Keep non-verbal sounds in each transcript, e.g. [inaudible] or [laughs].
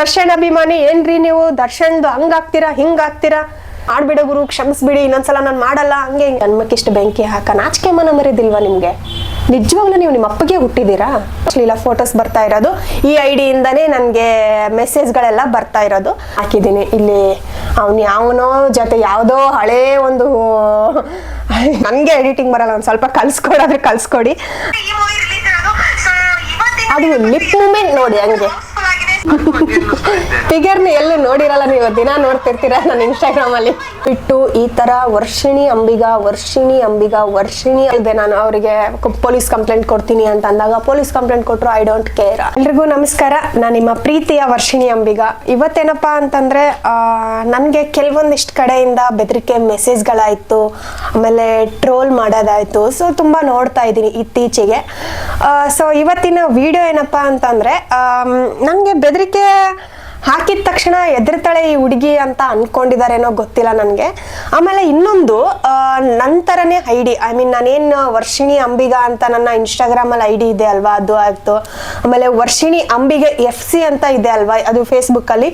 ದರ್ಶನ್ ಅಭಿಮಾನಿ ಏನ್ರಿ ನೀವು? ದರ್ಶನ್ದು ಹಂಗಾಗ್ತೀರಾ ಹಿಂಗಾಗ್ತೀರಾ? ಆಡ್ಬಿಡ ಗುರು ಕ್ಷಮಿಸ್ಬಿಡಿ ಇನ್ನೊಂದ್ಸಲ ನಾನು ಮಾಡಲ್ಲ ಹಂಗೆ ಜನ್ಮಕ್ಕಿಷ್ಟು ಬೆಂಕಿ ಹಾಕ ನಾಚಿಕೆ ಮನ ಮರಿದಿಲ್ವಾ ನಿಮ್ಗೆ? ನಿಜವಾಗ್ಲೂ ನೀವು ನಿಮ್ಮ ಅಪ್ಪಗೆ ಹುಟ್ಟಿದ್ದೀರಾ? ಇಲ್ಲ ಫೋಟೋಸ್ ಬರ್ತಾ ಇರೋದು. ಈ ಐ ಡಿಯಿಂದನೇ ನನಗೆ ಮೆಸೇಜ್ಗಳೆಲ್ಲ ಬರ್ತಾ ಇರೋದು. ಹಾಕಿದ್ದೀನಿ. ಇಲ್ಲಿ ಅವನು ಯಾವನೋ ಜೊತೆ ಯಾವುದೋ ಹಳೇ ಒಂದು ನನಗೆ ಎಡಿಟಿಂಗ್ ಬರಲ್ಲ ಒಂದು ಸ್ವಲ್ಪ ಕಲ್ಸ್ಕೊಡಾದ್ರೆ ಕಲ್ಸ್ಕೊಡಿ. ಅದು ಲಿಪ್ ಮೂಮೆಂಟ್ ನೋಡಿ ಹಂಗೆ. [laughs] ಫಿಗರ್ನ ಎಲ್ಲೂ ನೋಡಿರಲ್ಲ ನೀವು? ದಿನ ನೋಡ್ತಿರ್ತೀರ ನನ್ನ ಇನ್ಸ್ಟಾಗ್ರಾಮ್ ಅಲ್ಲಿ? ಬಿಟ್ಟು ಈ ತರ ವರ್ಷಿಣಿ ಅಂಬಿಗ ವರ್ಷಿಣಿ ಅಂಬಿಗ, ವರ್ಷಿಣಿ ಇದೆ ನಾನು ಅವರಿಗೆ ಪೊಲೀಸ್ ಕಂಪ್ಲೇಂಟ್ ಕೊಡ್ತೀನಿ ಅಂತ ಅಂದಾಗ ಪೊಲೀಸ್ ಕಂಪ್ಲೇಂಟ್ ಕೊಟ್ಟರು ಐ ಡೋಂಟ್ ಕೇರ್ ಎಲ್ರಿಗೂ ನಮಸ್ಕಾರ. ನಾನು ನಿಮ್ಮ ಪ್ರೀತಿಯ ವರ್ಷಿಣಿ ಅಂಬಿಗ. ಇವತ್ತೇನಪ್ಪ ಅಂತಂದ್ರೆ ನನಗೆ ಕೆಲವೊಂದಿಷ್ಟು ಕಡೆಯಿಂದ ಬೆದರಿಕೆ ಮೆಸೇಜ್ಗಳಾಯಿತು ಆಮೇಲೆ ಟ್ರೋಲ್ ಮಾಡೋದಾಯಿತು. ಸೊ ತುಂಬ ನೋಡ್ತಾ ಇದ್ದೀನಿ ಇತ್ತೀಚೆಗೆ. ಸೊ ಇವತ್ತಿನ ವಿಡಿಯೋ ಏನಪ್ಪ ಅಂತಂದರೆ ನನಗೆ ಬೆದರಿಕೆ ಹಾಕಿದ ತಕ್ಷಣ ಎದುರ್ತಾಳೆ ಈ ಹುಡುಗಿ ಅಂತ ಅನ್ಕೊಂಡಿದಾರೇನೋ ಗೊತ್ತಿಲ್ಲ ನನಗೆ. ಆಮೇಲೆ ಇನ್ನೊಂದು ನನ್ನ ನಂತರನೇ ಐ ಡಿ ಐ ಮೀನ್ ನಾನೇನು ವರ್ಷಿಣಿ ಅಂಬಿಗ ಅಂತ ನನ್ನ ಇನ್ಸ್ಟಾಗ್ರಾಮಲ್ಲಿ ಐ ಡಿ ಇದೆ ಅಲ್ವಾ, ಅದು ಆಯಿತು. ಆಮೇಲೆ ವರ್ಷಿಣಿ ಅಂಬಿಗೆ ಎಫ್ ಸಿ ಅಂತ ಇದೆ ಅಲ್ವಾ, ಅದು ಫೇಸ್ಬುಕ್ಕಲ್ಲಿ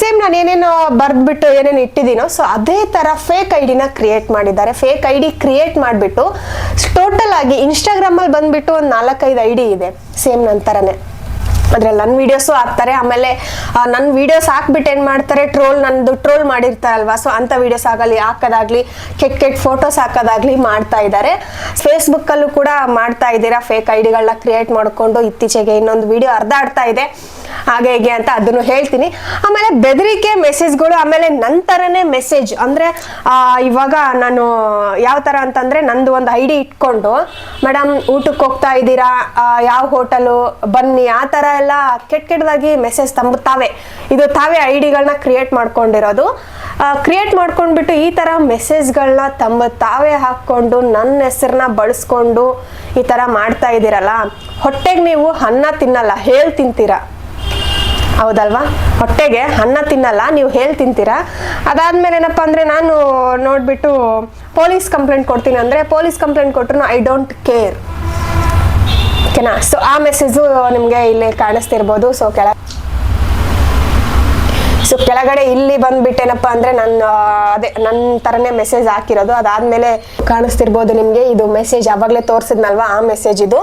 ಸೇಮ್ ನಾನು ಏನೇನು ಬರೆದ್ಬಿಟ್ಟು ಏನೇನು ಇಟ್ಟಿದ್ದೀನೋ ಸೊ ಅದೇ ಥರ ಫೇಕ್ ಐ ಡಿನ ಕ್ರಿಯೇಟ್ ಮಾಡಿದ್ದಾರೆ. ಫೇಕ್ ಐ ಡಿ ಕ್ರಿಯೇಟ್ ಮಾಡಿಬಿಟ್ಟು ಟೋಟಲ್ ಆಗಿ ಇನ್ಸ್ಟಾಗ್ರಾಮಲ್ಲಿ ಬಂದ್ಬಿಟ್ಟು ಒಂದು ನಾಲ್ಕೈದು ಐ ಡಿ ಇದೆ ಸೇಮ್ ನಂತರನೇ ಅದ್ರಲ್ಲಿ ನನ್ನ ವಿಡಿಯೋಸು ಹಾಕ್ತಾರೆ, ಆಮೇಲೆ ನನ್ನ ವಿಡಿಯೋಸ್ ಹಾಕ್ಬಿಟ್ಟು ಏನು ಮಾಡ್ತಾರೆ ಟ್ರೋಲ್ ನಂದು ಟ್ರೋಲ್ ಮಾಡಿರ್ತಾರಲ್ವಾ ಸೊ ಅಂಥ ವಿಡಿಯೋಸ್ ಆಗಲಿ, ಹಾಕೋದಾಗ್ಲಿ, ಕೆಟ್ಟ ಕೆಟ್ಟ ಫೋಟೋಸ್ ಹಾಕೋದಾಗ್ಲಿ ಮಾಡ್ತಾ ಇದ್ದಾರೆ ಫೇಸ್ಬುಕ್ಕಲ್ಲೂ ಕೂಡ ಮಾಡ್ತಾ ಇದ್ದೀರಾ ಫೇಕ್ ಐಡಿಗಳನ್ನ ಕ್ರಿಯೇಟ್ ಮಾಡಿಕೊಂಡು ಇತ್ತೀಚೆಗೆ ಇನ್ನೊಂದು ವಿಡಿಯೋ ಅರ್ಧ ಆಡ್ತಾ ಇದೆ. ಹಾಗೆ ಹೇಗೆ ಅಂತ ಅದನ್ನು ಹೇಳ್ತೀನಿ. ಆಮೇಲೆ ಬೆದರಿಕೆ ಮೆಸೇಜ್ಗಳು ಆಮೇಲೆ ನಂತರನೇ ಮೆಸೇಜ್ ಅಂದರೆ ಇವಾಗ ನಾನು ಯಾವ ಥರ ಅಂತಂದರೆ ನಂದು ಒಂದು ಐ ಡಿ ಇಟ್ಕೊಂಡು ಮೇಡಮ್ ಊಟಕ್ಕೆ ಹೋಗ್ತಾ ಇದ್ದೀರಾ? ಯಾವ ಹೋಟೆಲು ಬನ್ನಿ. ಆ ಥರ ಎಲ್ಲ ಕೆಟ್ಟ ಕೆಟ್ಟದಾಗಿ ಮೆಸೇಜ್ ತಂಬ ತಾವೇ ಇದು ತಾವೇ ಐ ಡಿಗಳನ್ನ ಕ್ರಿಯೇಟ್ ಮಾಡ್ಕೊಂಡಿರೋದು. ಕ್ರಿಯೇಟ್ ಮಾಡ್ಕೊಂಡ್ಬಿಟ್ಟು ಈ ಥರ ಮೆಸೇಜ್ಗಳನ್ನ ತಮ್ಮ ತಾವೇ ಹಾಕ್ಕೊಂಡು ನನ್ನ ಹೆಸರನ್ನ ಬಳಸ್ಕೊಂಡು ಈ ಥರ ಮಾಡ್ತಾ ಇದ್ದೀರಲ್ಲ, ಹೊಟ್ಟೆಗೆ ನೀವು ಅನ್ನ ತಿನ್ನಲ್ಲ, ಹೇಳ್ ತಿಂತೀರಾ? ಹೌದಲ್ವಾ? ಹೊಟ್ಟೆಗೆ ಅನ್ನ ತಿನ್ನಲ್ಲ, ನೀವು ಹೇಳಿ ತಿಂತೀರಾ? ಅದಾದ್ಮೇಲೆ ಏನಪ್ಪ ಅಂದರೆ ನಾನು ನೋಡಿಬಿಟ್ಟು ಪೊಲೀಸ್ ಕಂಪ್ಲೇಂಟ್ ಕೊಡ್ತೀನಿ ಅಂದರೆ ಪೊಲೀಸ್ ಕಂಪ್ಲೇಂಟ್ ಕೊಟ್ಟರು ಐ ಡೋಂಟ್ ಕೇರ್ ಓಕೆನಾ ಸೊ ಆ ಮೆಸೇಜು ನಿಮಗೆ ಇಲ್ಲಿ ಕಾಣಿಸ್ತಿರ್ಬೋದು. ಸೊ ಕೆಳ ಸೊ ಕೆಳಗಡೆ ಇಲ್ಲಿ ಬಂದ್ಬಿಟ್ಟೇನಪ್ಪ ಅಂದರೆ ನನ್ನ ಅದೇ ನನ್ನ ಥರನೇ ಮೆಸೇಜ್ ಹಾಕಿರೋದು. ಅದಾದಮೇಲೆ ಕಾಣಿಸ್ತಿರ್ಬೋದು ನಿಮಗೆ. ಇದು ಮೆಸೇಜ್ ಆವಾಗಲೇ ತೋರಿಸಿದ್ನಲ್ವಾ? ಆ ಮೆಸೇಜ್ ಇದು.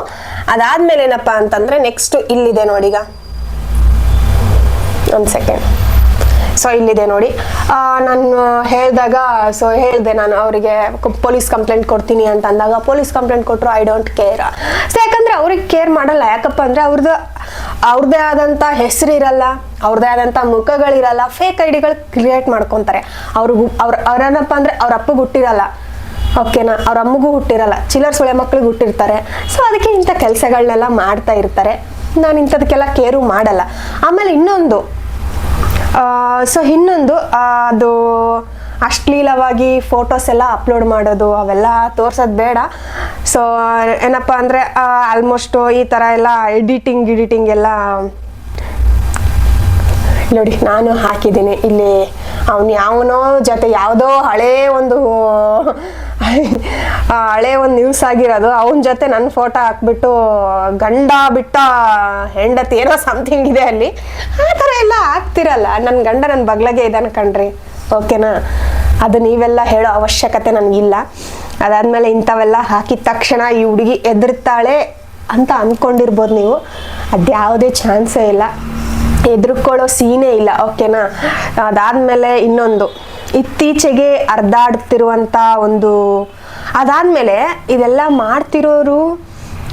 ಅದಾದಮೇಲೆ ಏನಪ್ಪ ಅಂತಂದರೆ ನೆಕ್ಸ್ಟ್ ಇಲ್ಲಿದೆ ನೋಡೀಗ ಒಂದು ಸೆಕೆಂಡ್ ಸೊ ಇಲ್ಲಿದೆ ನೋಡಿ. ನಾನು ಹೇಳಿದಾಗ ಸೊ ಹೇಳಿದೆ ನಾನು ಅವರಿಗೆ ಪೊಲೀಸ್ ಕಂಪ್ಲೇಂಟ್ ಕೊಡ್ತೀನಿ ಅಂತ ಅಂದಾಗ ಪೊಲೀಸ್ ಕಂಪ್ಲೇಂಟ್ ಕೊಟ್ಟರು ಐ ಡೋಂಟ್ ಕೇರ್ ಸೊ ಯಾಕಂದರೆ ಅವ್ರಿಗೆ ಕೇರ್ ಮಾಡಲ್ಲ. ಯಾಕಪ್ಪ ಅಂದರೆ ಅವ್ರದ್ದು ಅವ್ರದ್ದೇ ಆದಂಥ ಹೆಸರು ಇರಲ್ಲ ಅವ್ರದ್ದೇ ಆದಂಥ ಮುಖಗಳಿರಲ್ಲ ಫೇಕ್ ಐ ಡಿಗಳು ಕ್ರಿಯೇಟ್ ಮಾಡ್ಕೊತಾರೆ. ಅವ್ರಿಗೂ, ಅವ್ರ, ಅವ್ರೇನಪ್ಪ ಅಂದರೆ ಅವ್ರ ಅಪ್ಪಗೆ ಹುಟ್ಟಿರಲ್ಲ. ಓಕೆನಾ ಅವ್ರ ಅಮ್ಮಗೂ ಹುಟ್ಟಿರಲ್ಲ. ಚಿಲ್ಲರ್ ಸುಳೆ ಮಕ್ಳಿಗೆ ಹುಟ್ಟಿರ್ತಾರೆ. ಸೊ ಅದಕ್ಕೆ ಇಂಥ ಕೆಲಸಗಳನ್ನೆಲ್ಲ ಮಾಡ್ತಾ ಇರ್ತಾರೆ. ನಾನು ಇಂಥದಕ್ಕೆಲ್ಲ ಕೇರು ಮಾಡಲ್ಲ. ಆಮೇಲೆ ಇನ್ನೊಂದು ಸೊ ಇನ್ನೊಂದು ಅದು ಅಶ್ಲೀಲವಾಗಿ ಫೋಟೋಸ್ ಎಲ್ಲ ಅಪ್ಲೋಡ್ ಮಾಡೋದು, ಅವೆಲ್ಲ ತೋರ್ಸೋದು ಬೇಡ. ಸೊ ಏನಪ್ಪ ಅಂದರೆ ಆಲ್ಮೋಸ್ಟು ಈ ಥರ ಎಲ್ಲ ಎಡಿಟಿಂಗ್ ಎಡಿಟಿಂಗ್ ಎಲ್ಲ ನೋಡಿ, ನಾನು ಹಾಕಿದ್ದೀನಿ. ಇಲ್ಲಿ ಅವನು ಯಾವನೋ ಜೊತೆ ಯಾವುದೋ ಹಳೇ ಒಂದು ಹಳೇ ಒಂದು ನ್ಯೂಸ್ ಆಗಿರೋದು. ಅವನ ಜೊತೆ ನನ್ನ ಫೋಟೋ ಹಾಕ್ಬಿಟ್ಟು ಗಂಡ ಬಿಟ್ಟ ಹೆಂಡತಿ ಏನೋ ಸಮಥಿಂಗ್ ಇದೆ ಅಲ್ಲಿ. ಆ ಥರ ಎಲ್ಲ ಆಗ್ತಿರಲ್ಲ. ನನ್ನ ಗಂಡ ನನ್ನ ಬಗ್ಲಗೆ ಇದ್ದಾನೆ ಕಣ್ರಿ. ಓಕೆನಾ ಅದು ನೀವೆಲ್ಲ ಹೇಳೋ ಅವಶ್ಯಕತೆ ನನಗಿಲ್ಲ. ಅದಾದಮೇಲೆ ಇಂಥವೆಲ್ಲ ಹಾಕಿದ ತಕ್ಷಣ ಈ ಹುಡುಗಿ ಎದುರ್ತಾಳೆ ಅಂತ ಅಂದ್ಕೊಂಡಿರ್ಬೋದು ನೀವು. ಅದ್ಯಾವುದೇ ಚಾನ್ಸೇ ಇಲ್ಲ. ಹೆದರ್ಕೊಳ್ಳೋ ಸೀನೇ ಇಲ್ಲ. ಓಕೆನಾ ಅದಾದಮೇಲೆ ಇನ್ನೊಂದು. ಇತ್ತೀಚೆಗೆ ಹರಿದಾಡ್ತಿರುವಂಥ ಒಂದು ಅದಾದಮೇಲೆ ಇದೆಲ್ಲ ಮಾಡ್ತಿರೋರು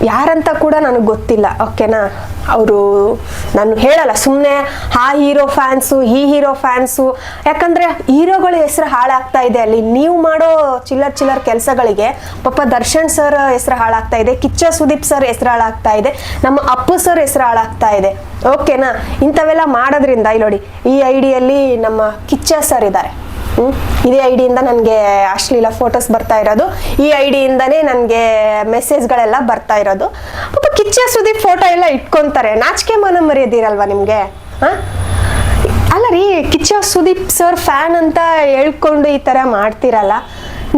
ಯಾರಂತ ಕೂಡ ನನಗೆ ಗೊತ್ತಿಲ್ಲ ಓಕೆನಾ ಅವರು ನಾನು ಹೇಳಲ್ಲ ಸುಮ್ಮನೆ ಆ ಹೀರೋ ಫ್ಯಾನ್ಸು, ಈ ಹೀರೋ ಫ್ಯಾನ್ಸು. ಯಾಕಂದರೆ ಹೀರೋಗಳ ಹೆಸರು ಹಾಳಾಗ್ತಾ ಇದೆ ಅಲ್ಲಿ. ನೀವು ಮಾಡೋ ಚಿಲ್ಲರ್ ಚಿಲ್ಲರ್ ಕೆಲಸಗಳಿಗೆ ಪಾಪ ದರ್ಶನ್ ಸರ್ ಹೆಸರು ಹಾಳಾಗ್ತಾ ಇದೆ, ಕಿಚ್ಚ ಸುದೀಪ್ ಸರ್ ಹೆಸರು ಹಾಳಾಗ್ತಾ ಇದೆ, ನಮ್ಮ ಅಪ್ಪು ಸರ್ ಹೆಸರು ಹಾಳಾಗ್ತಾ ಇದೆ. ಓಕೆನಾ ಇಂಥವೆಲ್ಲ ಮಾಡೋದ್ರಿಂದ ಇಲ್ಲಿ ನೋಡಿ, ಈ ಐಡಿಯಲ್ಲಿ ನಮ್ಮ ಕಿಚ್ಚ ಸರ್ ಇದ್ದಾರೆ. ಹ್ಮ್? ಇದೇ ಐಡಿಯಿಂದ ಡಿಯಿಂದ ನನಗೆ ಅಶ್ಲೀಲ ಫೋಟೋಸ್ ಬರ್ತಾ ಇರೋದು. ಈ ಐ ಡಿಯಿಂದನೇ ನನಗೆ ಮೆಸೇಜ್ಗಳೆಲ್ಲ ಬರ್ತಾ ಇರೋದು. ಪಾಪ ಕಿಚ್ಚ ಸುದೀಪ್ ಫೋಟೋ ಎಲ್ಲ ಇಟ್ಕೊಂತಾರೆ. ನಾಚಿಕೆ ಮನ ಮರೆಯೋದಿರಲ್ವಾ ನಿಮಗೆ? ಹಾಂ? ಅಲ್ಲ ರೀ, ಕಿಚ್ಚ ಸುದೀಪ್ ಸರ್ ಫ್ಯಾನ್ ಅಂತ ಹೇಳ್ಕೊಂಡು ಈ ಥರ ಮಾಡ್ತೀರಲ್ಲ.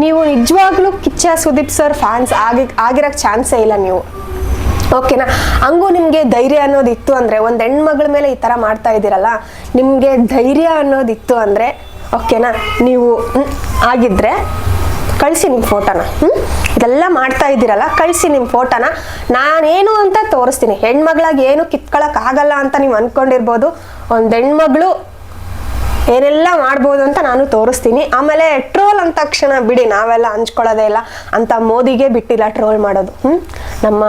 ನೀವು ನಿಜವಾಗ್ಲೂ ಕಿಚ್ಚ ಸುದೀಪ್ ಸರ್ ಫ್ಯಾನ್ಸ್ ಆಗಿ ಆಗಿರೋಕ್ಕೆ ಚಾನ್ಸೇ ಇಲ್ಲ ನೀವು. ಓಕೆನಾ? ಹಂಗೂ ನಿಮಗೆ ಧೈರ್ಯ ಅನ್ನೋದಿತ್ತು ಅಂದರೆ, ಒಂದು ಹೆಣ್ಮಗಳ ಮೇಲೆ ಈ ಥರ ಮಾಡ್ತಾ ಇದ್ದೀರಲ್ಲ, ನಿಮಗೆ ಧೈರ್ಯ ಅನ್ನೋದಿತ್ತು ಅಂದರೆ ಓಕೆನಾ? ನೀವು ಆಗಿದ್ರೆ ಕಳಿಸಿ ನಿಮ್ಮ ಫೋಟೋನ ಹ್ಞೂ ಇದೆಲ್ಲ ಮಾಡ್ತಾ ಇದ್ದೀರಲ್ಲ, ಕಳಿಸಿ ನಿಮ್ಮ ಫೋಟೋನ. ನಾನೇನು ಅಂತ ತೋರಿಸ್ತೀನಿ. ಹೆಣ್ಮಗಳಾಗಿ ಏನು ಕಿತ್ಕೊಳಕ್ ಆಗಲ್ಲ ಅಂತ ನೀವು ಅಂದ್ಕೊಂಡಿರ್ಬೋದು ಒಂದು ಹೆಣ್ಮಗಳು ಏನೆಲ್ಲ ಮಾಡ್ಬೋದು ಅಂತ ನಾನು ತೋರಿಸ್ತೀನಿ. ಆಮೇಲೆ ಟ್ರೋಲ್ ಅಂದ ತಕ್ಷಣ ಬಿಡಿ, ನಾವೆಲ್ಲ ಹಂಚ್ಕೊಳ್ಳೋದೇ ಇಲ್ಲ. ಅಂತ ಮೋದಿಗೆ ಬಿಟ್ಟಿಲ್ಲ ಟ್ರೋಲ್ ಮಾಡೋದು ಹ್ಞೂ ನಮ್ಮ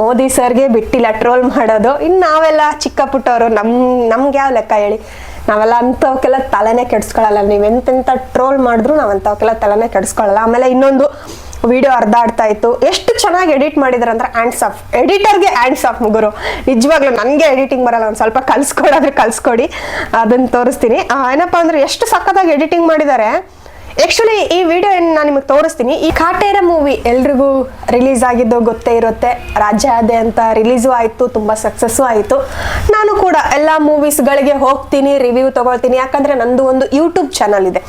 ಮೋದಿ ಸರ್ಗೆ ಬಿಟ್ಟಿಲ್ಲ ಟ್ರೋಲ್ ಮಾಡೋದು. ಇನ್ನು ನಾವೆಲ್ಲ ಚಿಕ್ಕ ಪುಟ್ಟವರು ನಮ್ಮ ನಮ್ಗೆ ಯಾವ ಲೆಕ್ಕ ಹೇಳಿ? ನಾವೆಲ್ಲ ಅಂಥವಕ್ಕೆಲ್ಲ ತಲೆನೇ ಕೆಡಿಸ್ಕೊಳ್ಳಲ್ಲ ನೀವು ಎಂತೆಂಥ ಟ್ರೋಲ್ ಮಾಡಿದ್ರು ನಾವು ಅಂಥವಕ್ಕೆಲ್ಲ ತಲೆನೇ ಕೆಡಿಸ್ಕೊಳ್ಳಲ್ಲ ಆಮೇಲೆ ಇನ್ನೊಂದು ವಿಡಿಯೋ ಅರ್ಧ ಆಡ್ತಾ ಇತ್ತು. ಎಷ್ಟು ಚೆನ್ನಾಗಿ ಎಡಿಟ್ ಮಾಡಿದಾರೆ ಅಂದ್ರೆ ಸಾಫ್ ಆಫ್ ಎಡಿಟರ್ಗೆ ಆ್ಯಂಡ್ಸ್ ಆಫ್ ಮುಗುರು ನಿಜವಾಗ್ಲೂ ನನಗೆ ಎಡಿಟಿಂಗ್ ಬರಲ್ಲ. ಒಂದು ಸ್ವಲ್ಪ ಕಲ್ಸ್ಕೊಡೋದ್ರೆ ಕಲ್ಸ್ಕೊಡಿ. ಅದನ್ನು ತೋರಿಸ್ತೀನಿ. ಏನಪ್ಪಾ ಅಂದ್ರೆ ಎಷ್ಟು ಸಖತ್ತಾಗಿ ಎಡಿಟಿಂಗ್ ಮಾಡಿದ್ದಾರೆ? ಆ್ಯಕ್ಚುಲಿ ಈ ವಿಡಿಯೋ ನಾನು ನಿಮಗೆ ತೋರಿಸ್ತೀನಿ. ಈ ಕಾಟೇರ ಮೂವಿ ಎಲ್ರಿಗೂ ರಿಲೀಸ್ ಆಗಿದ್ದು ಗೊತ್ತೇ ಇರುತ್ತೆ. ರಾಜ್ಯ ಅದೇ ಅಂತ ರಿಲೀಸು ಆಯಿತು, ತುಂಬ ಸಕ್ಸಸ್ಸು ಆಯಿತು. ನಾನು ಕೂಡ ಎಲ್ಲ ಮೂವೀಸ್ಗಳಿಗೆ ಹೋಗ್ತೀನಿ ರಿವ್ಯೂ ತೊಗೊಳ್ತೀನಿ. ಯಾಕಂದರೆ ನಂದು ಒಂದು ಯೂಟ್ಯೂಬ್ ಚಾನಲ್ ಇದೆ.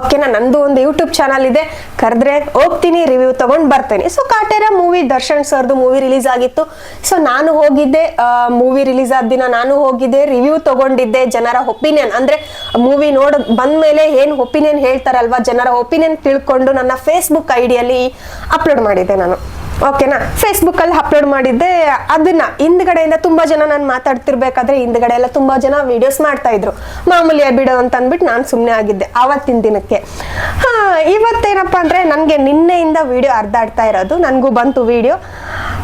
ಓಕೆನಾ? ನಂದು ಒಂದು ಯೂಟ್ಯೂಬ್ ಚಾನಲ್ ಇದೆ. ಕರೆದ್ರೆ ಹೋಗ್ತೀನಿ ರಿವ್ಯೂ ತಗೊಂಡು ಬರ್ತೇನೆ. ಸೊ ಕಾಟೇರ ಮೂವಿ ದರ್ಶನ್ ಸರ್ದು ಮೂವಿ ರಿಲೀಸ್ ಆಗಿತ್ತು. ಸೊ ನಾನು ಹೋಗಿದ್ದೆ ಮೂವಿ ರಿಲೀಸ್ ಆದ ದಿನ ನಾನು ಹೋಗಿದ್ದೆ ರಿವ್ಯೂ ತಗೊಂಡಿದ್ದೆ ಜನರ ಒಪಿನಿಯನ್ ಅಂದ್ರೆ ಮೂವಿ ನೋಡ, ಬಂದ್ಮೇಲೆ ಏನು ಒಪಿನಿಯನ್ ಹೇಳ್ತಾರಲ್ವಾ ಜನರ ಒಪಿನಿಯನ್ ತಿಳ್ಕೊಂಡು ನನ್ನ ಫೇಸ್ಬುಕ್ ಐಡಿಯಲ್ಲಿ ಅಪ್ಲೋಡ್ ಮಾಡಿದ್ದೆ ನಾನು. ಓಕೆನಾ ಫೇಸ್ಬುಕ್ ಅಲ್ಲಿ ಅಪ್ಲೋಡ್ ಮಾಡಿದ್ದೆ, ಅದನ್ನ ಹಿಂದ್ಗಡೆಯಿಂದ ತುಂಬಾ ಜನ ನಾನು ಮಾತಾಡ್ತಿರ್ಬೇಕಾದ್ರೆ ಹಿಂದ್ಗಡೆ ಎಲ್ಲ ತುಂಬಾ ಜನ ವಿಡಿಯೋಸ್ ಮಾಡ್ತಾ ಇದ್ರು. ಮಾಮೂಲಿ ಬಿಡು ಅಂತ ಅಂದ್ಬಿಟ್ಟು ನಾನು ಸುಮ್ಮನೆ ಆಗಿದ್ದೆ, ಆವತ್ತಿನ ದಿನಕ್ಕೆ. ಹಾ, ಇವತ್ತೇನಪ್ಪ ಅಂದ್ರೆ ನನಗೆ ನಿನ್ನೆಯಿಂದ ವಿಡಿಯೋ ಅರ್ಧ ಆಡ್ತಾ ಇರೋದು, ನನಗೂ ಬಂತು ವಿಡಿಯೋ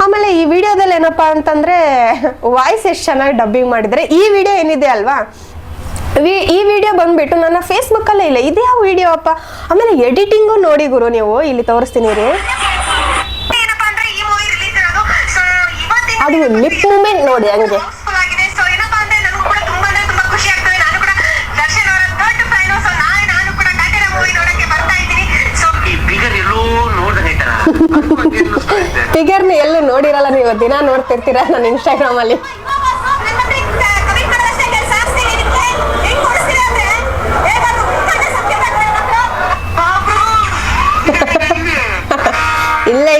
ಆಮೇಲೆ ಈ ವಿಡಿಯೋದಲ್ಲಿ ಏನಪ್ಪಾ ಅಂತಂದ್ರೆ ವಾಯ್ಸ್ ಎಷ್ಟು ಚೆನ್ನಾಗಿ ಡಬ್ಬಿಂಗ್ ಮಾಡಿದ್ರೆ, ಈ ವಿಡಿಯೋ ಏನಿದೆ ಅಲ್ವಾ? ಈ ವಿಡಿಯೋ ಬಂದ್ಬಿಟ್ಟು ನನ್ನ ಫೇಸ್ಬುಕ್ ಅಲ್ಲೇ ಇಲ್ಲ, ಇದ್ಯಾವ ವಿಡಿಯೋ ಅಪ್ಪ? ಆಮೇಲೆ ಎಡಿಟಿಂಗು ನೋಡಿ ಗುರು ನೀವು, ಇಲ್ಲಿ ತೋರಿಸ್ತೀನಿ ರೀ. ಅದು ಲಿಪ್ ಮೂಮೆಂಟ್ ನೋಡಿ ಹಂಗೆ. ಫಿಗರ್ನ [laughs] ಎಲ್ಲೂ ನೋಡಿರಲ್ಲ ನೀವು? ದಿನ ನೋಡ್ತಿರ್ತೀರಾ ನನ್ನ ಇನ್ಸ್ಟಾಗ್ರಾಮ್ ಅಂದ್ರೆ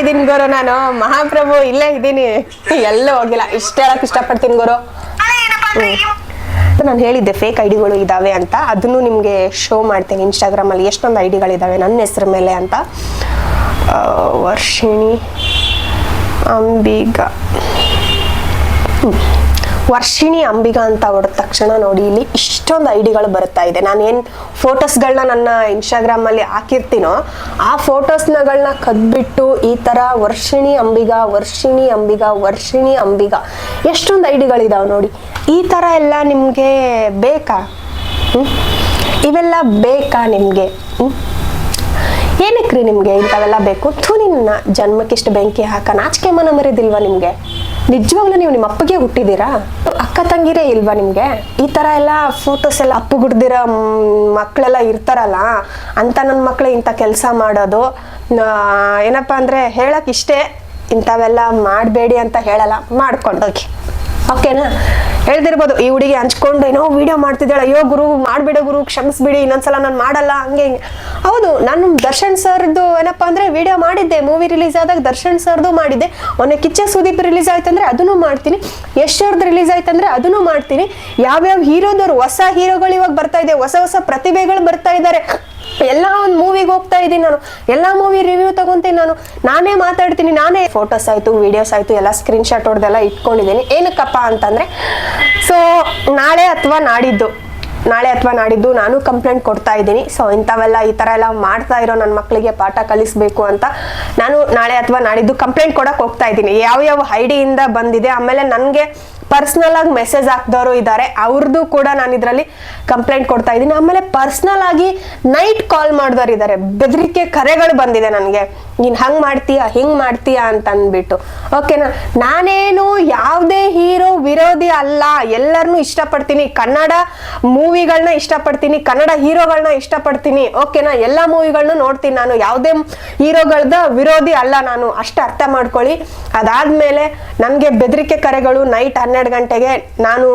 ಇದೀನಿ ಗುರು ನಾನು. ಮಹಾಪ್ರಭು, ಇಲ್ಲೇ ಇದ್ದೀನಿ. ಎಲ್ಲೂ ಹೋಗಿಲ್ಲ. ಇಷ್ಟ ಹೇಳಕ್ ಇಷ್ಟಪಡ್ತೀನಿ ಗುರು. ನಾನು ಹೇಳಿದ್ದೆ ಫೇಕ್ ಐಡಿಗಳು ಇದಾವೆ ಅಂತ. ಅದನ್ನು ನಿಮಗೆ ಶೋ ಮಾಡ್ತೀನಿ ಇನ್ಸ್ಟಾಗ್ರಾಮಲ್ಲಿ ಎಷ್ಟೊಂದು ಐಡಿಗಳಿದ್ದಾವೆ ನನ್ನ ಹೆಸರು ಮೇಲೆ ಅಂತ. ವರ್ಷಿಣಿ, ಅಂಬಿಗ. ವರ್ಷಿಣಿ ಅಂಬಿಗ ಅಂತ ಹೊಡೆದ ತಕ್ಷಣ ನೋಡಿ ಇಲ್ಲಿ ಇಷ್ಟೊಂದು ಐಡಿಗಳು ಬರ್ತಾ ಇದೆ. ನಾನು ಏನು ಫೋಟೋಸ್ಗಳನ್ನ ನನ್ನ ಇನ್ಸ್ಟಾಗ್ರಾಮಲ್ಲಿ ಹಾಕಿರ್ತೀನೋ, ಆ ಫೋಟೋಸ್ನಗಳನ್ನ ಕದ್ಬಿಟ್ಟು ಈ ಥರ ವರ್ಷಿಣಿ ಅಂಬಿಗ ವರ್ಷಿಣಿ ಅಂಬಿಗ ವರ್ಷಿಣಿ ಅಂಬಿಗ ಎಷ್ಟೊಂದು ಐಡಿಗಳಿದಾವೆ ನೋಡಿ. ಈ ಥರ ಎಲ್ಲ ನಿಮಗೆ ಬೇಕಾ? ಇವೆಲ್ಲ ಬೇಕಾ ನಿಮಗೆ? ಏನಕ್ಕೆ ನಿಮಗೆ ಇಂಥವೆಲ್ಲ ಬೇಕು? ಥೂ, ನಿನ್ನ ಜನ್ಮಕ್ಕಿಷ್ಟು ಬೆಂಕಿ ಹಾಕ ನಾಚಿಕೆ ಮನ ಮರಿದಿಲ್ವಾ ನಿಮಗೆ? ನಿಜವಾಗ್ಲೂ ನೀವು ನಿಮ್ಮ ಅಪ್ಪಗೆ ಹುಟ್ಟಿದ್ದೀರಾ? ಅಕ್ಕ ತಂಗಿರೇ ಇಲ್ವಾ ನಿಮಗೆ? ಈ ಥರ ಎಲ್ಲ ಫೋಟೋಸ್ ಎಲ್ಲ ಅಪ್ಪು ಗುಡ್ದಿರೋ ಮಕ್ಕಳೆಲ್ಲ ಇರ್ತಾರಲ್ಲ, ಅಂತ ನನ್ನ ಮಕ್ಕಳು ಇಂಥ ಕೆಲಸ ಮಾಡೋದು ಏನಪ್ಪ ಅಂದರೆ ಇಷ್ಟೇ ಇಂಥವೆಲ್ಲ ಮಾಡಬೇಡಿ ಅಂತ ಹೇಳಲ್ಲ ಮಾಡ್ಕೊಂಡೋಗಿ ಓಕೆನಾ ಹೇಳ್ದಿರ್ಬೋದು ಈ ಹುಡುಗಿ ಹಂಚ್ಕೊಂಡು ಏನೋ ವಿಡಿಯೋ ಮಾಡ್ತಿದ್ದಾಳೆ. ಅಯ್ಯೋ ಗುರು, ಮಾಡ್ಬೇಡ ಗುರು, ಕ್ಷಮಿಸ್ಬಿಡಿ, ಇನ್ನೊಂದ್ಸಲ ನಾನು ಮಾಡಲ್ಲ, ಹಂಗೆ ಹಿಂಗೆ. ಹೌದು, ನಾನು ದರ್ಶನ್ ಸರ್ದು ಏನಪ್ಪಾ ಅಂದ್ರೆ ವಿಡಿಯೋ ಮಾಡಿದ್ದೆ ಮೂವಿ ರಿಲೀಸ್ ಆದಾಗ ದರ್ಶನ್ ಸರ್ದು ಮಾಡಿದ್ದೆ. ಒನ್ನೆ ಕಿಚ್ಚ ಸುದೀಪ್ ರಿಲೀಸ್ ಆಯ್ತಂದ್ರೆ ಅದನ್ನು ಮಾಡ್ತೀನಿ. ಯಶ್ವರ್ದು ರಿಲೀಸ್ ಆಯ್ತಂದ್ರೆ ಅದನ್ನು ಮಾಡ್ತೀನಿ. ಯಾವ್ಯಾವ ಹೀರೋದವ್ರು ಹೊಸ ಹೀರೋಗಳು ಇವಾಗ ಬರ್ತಾ ಇದೆ, ಹೊಸ ಹೊಸ ಪ್ರತಿಭೆಗಳು ಬರ್ತಾ ಇದ್ದಾರೆ ಎಲ್ಲ ಒಂದು ಮೂವಿಗೆ ಹೋಗ್ತಾ ಇದ್ದೀನಿ ನಾನು. ಎಲ್ಲ ಮೂವಿ ರಿವ್ಯೂ ತಗೊಂತೀನಿ ನಾನು. ನಾನೇ ಮಾತಾಡ್ತೀನಿ, ನಾನೇ ಫೋಟೋಸ್ ಆಯಿತು ವಿಡಿಯೋಸ್ ಆಯಿತು, ಎಲ್ಲ ಸ್ಕ್ರೀನ್ಶಾಟ್ ಹೊಡೆದೆಲ್ಲ ಇಟ್ಕೊಂಡಿದ್ದೀನಿ. ಏನಕ್ಕಪ್ಪ ಅಂತಂದರೆ ಸೊ ನಾಳೆ ಅಥವಾ ನಾಡಿದ್ದು, ನಾಳೆ ಅಥವಾ ನಾಡಿದ್ದು ನಾನು ಕಂಪ್ಲೇಂಟ್ ಕೊಡ್ತಾ ಇದ್ದೀನಿ. ಸೊ ಇಂಥವೆಲ್ಲ ಈ ಥರ ಎಲ್ಲ ಮಾಡ್ತಾ ಇರೋ ನನ್ನ ಮಕ್ಕಳಿಗೆ ಪಾಠ ಕಲಿಸಬೇಕು ಅಂತ ನಾನು ನಾಳೆ ಅಥವಾ ನಾಡಿದ್ದು ಕಂಪ್ಲೇಂಟ್ ಕೊಡಕ್ಕೆ ಹೋಗ್ತಾ ಇದ್ದೀನಿ. ಯಾವ್ಯಾವ ಐಡಿಯಿಂದ ಬಂದಿದೆ, ಆಮೇಲೆ ನನಗೆ ಪರ್ಸ್ನಲ್ ಆಗಿ ಮೆಸೇಜ್ ಹಾಕ್ದವರು ಇದ್ದಾರೆ ಅವ್ರದ್ದು ಕೂಡ ನಾನು ಇದರಲ್ಲಿ ಕಂಪ್ಲೇಂಟ್ ಕೊಡ್ತಾ ಇದ್ದೀನಿ. ಆಮೇಲೆ ಪರ್ಸ್ನಲ್ ಆಗಿ ನೈಟ್ ಕಾಲ್ ಮಾಡಿದವರು ಇದ್ದಾರೆ ಬೆದರಿಕೆ ಕರೆಗಳು ಬಂದಿದೆ ನನಗೆ. ನೀನು ಹಂಗೆ ಮಾಡ್ತೀಯಾ, ಹಿಂಗೆ ಮಾಡ್ತೀಯಾ ಅಂತ ಅಂದ್ಬಿಟ್ಟು ಓಕೆನಾ ನಾನೇನು ಯಾವುದೇ ಹೀರೋ ವಿರೋಧಿ ಅಲ್ಲ. ಎಲ್ಲರನ್ನೂ ಇಷ್ಟಪಡ್ತೀನಿ. ಕನ್ನಡ ಮೂವಿಗಳನ್ನ ಇಷ್ಟಪಡ್ತೀನಿ. ಕನ್ನಡ ಹೀರೋಗಳನ್ನ ಇಷ್ಟಪಡ್ತೀನಿ. ಓಕೆನಾ ಎಲ್ಲ ಮೂವಿಗಳನ್ನೂ ನೋಡ್ತೀನಿ ನಾನು. ಯಾವುದೇ ಹೀರೋಗಳದ ವಿರೋಧಿ ಅಲ್ಲ ನಾನು. ಅಷ್ಟು ಅರ್ಥ ಮಾಡ್ಕೊಳ್ಳಿ. ಅದಾದ್ಮೇಲೆ ನನಗೆ ಬೆದರಿಕೆ ಕರೆಗಳು ನೈಟ್ ಹನ್ನೆರಡು ಗಂಟೆಗೆ ನಾನು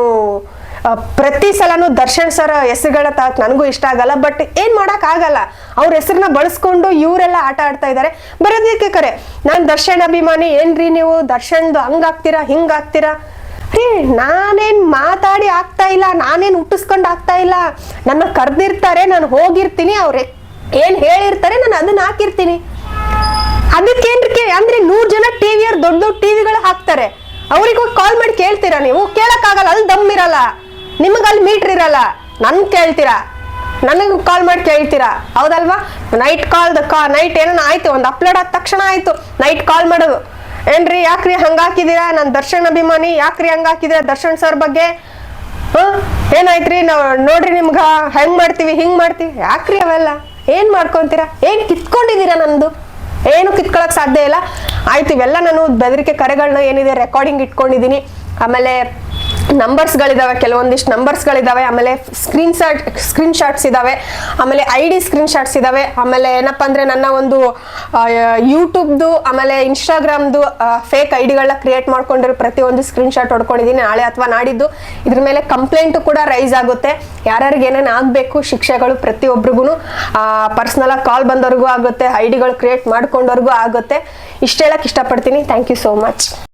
ಪ್ರತಿ ಸಲನೂ ದರ್ಶನ್ ಸರ್ ಹೆಸರುಗಳ ತಾತ್ ನನಗೂ ಇಷ್ಟ ಆಗಲ್ಲ ಬಟ್ ಏನ್ ಮಾಡಕ್ ಆಗಲ್ಲ. ಅವ್ರ ಹೆಸರನ್ನ ಬಳಸ್ಕೊಂಡು ಇವರೆಲ್ಲ ಆಟ ಆಡ್ತಾ ಇದ್ದಾರೆ ಬರೋದಕ್ಕೆ ಕರೆ? ನಾನು ದರ್ಶನ್ ಅಭಿಮಾನಿ, ಏನ್ರಿ ನೀವು? ದರ್ಶನ್ದು ಹಂಗಾಗ್ತೀರಾ ಹಿಂಗಾಗ್ತೀರಾ ರೀ ನಾನೇನ್ ಮಾತಾಡಿ ಆಗ್ತಾ ಇಲ್ಲ, ನಾನೇನ್ ಹುಟ್ಟಿಸ್ಕೊಂಡು ಆಗ್ತಾ ಇಲ್ಲ. ನನ್ನ ಕರ್ದಿರ್ತಾರೆ, ನಾನು ಹೋಗಿರ್ತೀನಿ, ಅವ್ರೆ ಏನ್ ಹೇಳಿರ್ತಾರೆ, ನಾನು ಅದನ್ನ ಹಾಕಿರ್ತೀನಿ. ಅದಕ್ಕೇನ್ರಿ ಅಂದ್ರೆ ನೂರ್ ಜನ ಟಿವಿಯರ್ ದೊಡ್ಡ ದೊಡ್ಡ ಟಿವಿಗಳು ಹಾಕ್ತಾರೆ. ಅವ್ರಿಗೆ ಕಾಲ್ ಮಾಡಿ ಕೇಳ್ತೀರಾ ನೀವು? ಕೇಳಕ್ಕಾಗಲ್ಲ, ಅಲ್ಲಿ ದಮ್ ನಿಮಗೆ ಅಲ್ಲಿ ಮೀಟರ್ ಇರಲ್ಲ. ನನ್ ಕೇಳ್ತೀರಾ? ನನಗೆ ಕಾಲ್ ಮಾಡಿ ಕೇಳ್ತೀರಾ? ಹೌದಲ್ವಾ? ನೈಟ್ ಕಾಲ್ದ ಕಾ ನೈಟ್ ಏನೋ ಆಯ್ತು. ಒಂದು ಅಪ್ಲೋಡ್ ಆದ ತಕ್ಷಣ ಆಯ್ತು. ನೈಟ್ ಕಾಲ್ ಮಾಡೋದು. ಏನ್ರಿ, ಯಾಕ್ರಿ ಹಾಕಿದೀರಾ? ನಾನು ದರ್ಶನ್ ಅಭಿಮಾನಿ, ಯಾಕ್ರಿ ಹಂಗ ಹಾಕಿದೀರಾ ದರ್ಶನ್ ಸರ್ ಬಗ್ಗೆ? ಹ? ಏನಾಯ್ತ್ರಿ? ನಾವು ನೋಡ್ರಿ ನಿಮ್ಗ ಹೆಂಗ್ ಮಾಡ್ತೀವಿ, ಹಿಂಗ್ ಮಾಡ್ತೀವಿ. ಯಾಕ್ರಿ ಅವೆಲ್ಲ? ಏನ್ ಮಾಡ್ಕೊಂತೀರಾ? ಏನ್ ಕಿತ್ಕೊಂಡಿದೀರಾ ನಂದು? ಏನು ಕಿತ್ಕೊಳಕ್ ಸಾಧ್ಯ ಇಲ್ಲ. ಆಯ್ತು, ಇವೆಲ್ಲ ನಾನು ಬೆದರಿಕೆ ಕರೆಗಳನ್ನ ಏನಿದೆ ರೆಕಾರ್ಡಿಂಗ್ ಇಟ್ಕೊಂಡಿದೀನಿ. ಆಮೇಲೆ ನಂಬರ್ಸ್ಗಳಿದಾವೆ ಕೆಲವೊಂದಿಷ್ಟು ನಂಬರ್ಸ್ಗಳಿದಾವೆ ಆಮೇಲೆ ಸ್ಕ್ರೀನ್ ಶಾಟ್ ಸ್ಕ್ರೀನ್ ಶಾಟ್ಸ್ ಇದಾವೆ, ಆಮೇಲೆ ಐ ಡಿ ಸ್ಕ್ರೀನ್ ಶಾಟ್ಸ್ ಇದಾವೆ, ಆಮೇಲೆ ಏನಪ್ಪ ಅಂದರೆ ನನ್ನ ಒಂದು ಯೂಟ್ಯೂಬ್ದು ಆಮೇಲೆ ಇನ್ಸ್ಟಾಗ್ರಾಮ್ದು ಫೇಕ್ ಐ ಡಿಗಳನ್ನ ಕ್ರಿಯೇಟ್ ಮಾಡ್ಕೊಂಡಿರೋ ಪ್ರತಿಯೊಂದು ಸ್ಕ್ರೀನ್ ಶಾಟ್ ಹೊಡ್ಕೊಂಡಿದ್ದೀನಿ, ನಾಳೆ ಅಥವಾ ನಾಡಿದ್ದು. ಇದ್ರ ಮೇಲೆ ಕಂಪ್ಲೇಂಟ್ ಕೂಡ ರೈಸ್ ಆಗುತ್ತೆ. ಯಾರ್ಯಾರಿಗೆ ಏನೇನು ಆಗಬೇಕು, ಶಿಕ್ಷೆಗಳು ಪ್ರತಿಯೊಬ್ಬರಿಗೂ ಪರ್ಸ್ನಲಾಗಿ ಕಾಲ್ ಬಂದವರಿಗೂ ಆಗುತ್ತೆ ಐ ಡಿಗಳು ಕ್ರಿಯೇಟ್ ಮಾಡ್ಕೊಂಡವ್ರಿಗೂ ಆಗುತ್ತೆ. ಇಷ್ಟ ಹೇಳಕ್ ಇಷ್ಟಪಡ್ತೀನಿ. Thank you so much